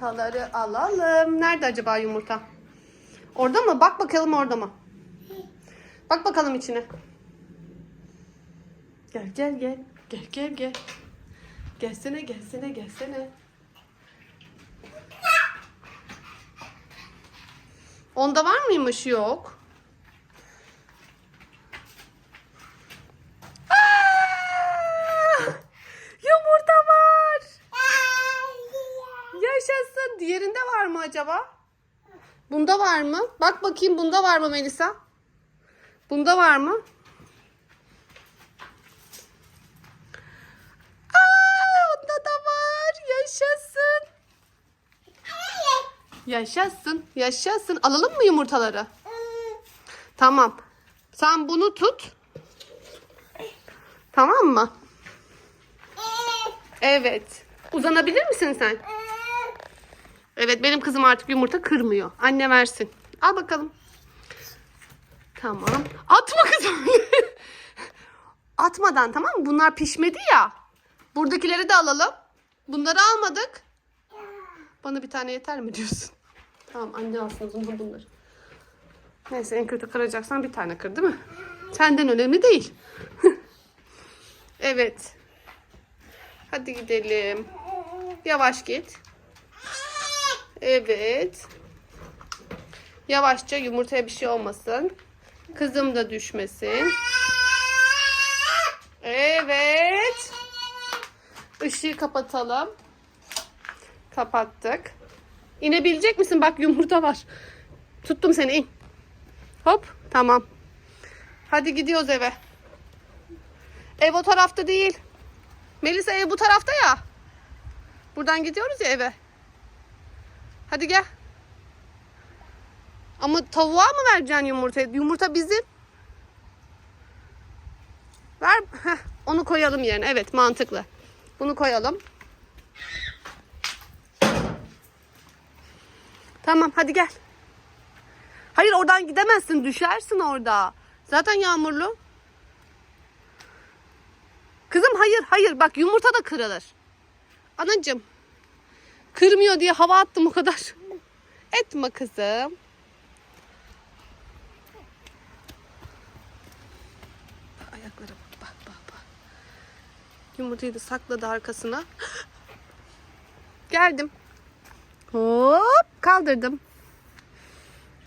Yumurtaları alalım. Nerede acaba yumurta? Orada mı? Bak bakalım orada mı? Bak bakalım içine. Gel gel gel. Gel gel gel. Gelsene gelsene gelsene. Onda var mıymış? Yok. Aa! Yumurta var. Yaşasın. Diğerinde var mı acaba? Bunda var mı? Bak bakayım bunda var mı Melisa? Bunda var mı? Aa, onda da var. Yaşasın. Yaşasın. Yaşasın. Alalım mı yumurtaları? Tamam. Sen bunu tut. Tamam mı? Evet. Uzanabilir misin sen? Evet benim kızım artık yumurta kırmıyor. Anne versin. Al bakalım. Tamam. Atma kızım. Atmadan tamam mı? Bunlar pişmedi ya. Buradakileri de alalım. Bunları almadık. Bana bir tane yeter mi diyorsun? Tamam anne alsın o zaman bunları. Neyse en kötü kıracaksan bir tane kır değil mi? Senden önemli değil. evet. Hadi gidelim. Yavaş git. Evet. Yavaşça yumurtaya bir şey olmasın. Kızım da düşmesin. Evet. Işığı kapatalım. Kapattık. İnebilecek misin? Bak yumurta var. Tuttum seni in. Hop tamam. Hadi gidiyoruz eve. Ev o tarafta değil. Melisa ev bu tarafta ya. Buradan gidiyoruz ya eve. Hadi gel. Ama tavuğa mı vereceksin yumurtayı? Yumurta bizim. Ver. Heh, onu koyalım yerine. Evet mantıklı. Bunu koyalım. Tamam hadi gel. Hayır oradan gidemezsin. Düşersin orada. Zaten yağmurlu. Kızım hayır hayır bak yumurta da kırılır. Anacığım. Kırmıyor diye hava attım o kadar. Etme kızım. Ayaklara bak bak bak bak. Yumurtayı da sakladı arkasına. Geldim. Hop kaldırdım.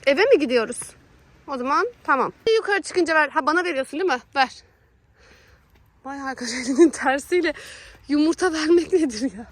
Eve mi gidiyoruz? O zaman tamam. Yukarı çıkınca ver. Ha bana veriyorsun değil mi? Ver. Vay arkadaş elinin tersiyle yumurta vermek nedir ya?